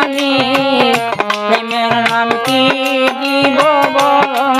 আমি? প্রেমের নাম কি দিব বলো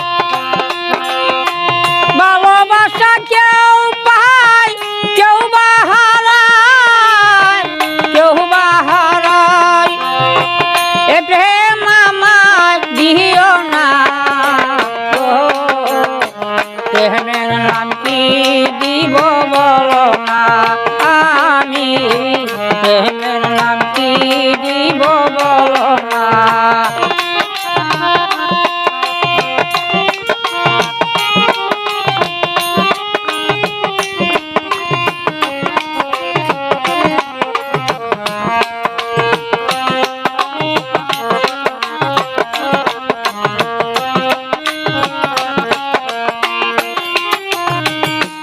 কি দিব বলো না আমি প্রেমের নাম কি দিব বলো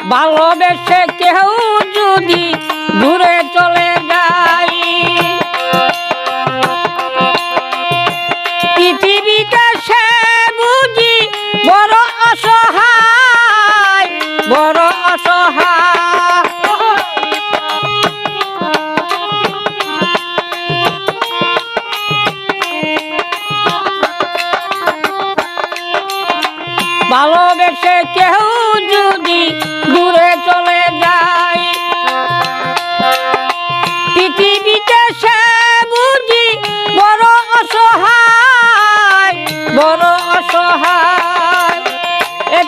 ভালোবেসে কেউ যদি দূরে চলে যাই পৃথিবীতে সে বুঝি বড় অসহায় বড় ভালোবেসে কেউ যদি দূরে চলে যায়। পৃথিবীতে সে বুঝি বড় অসহায় বড় অসহায়। এ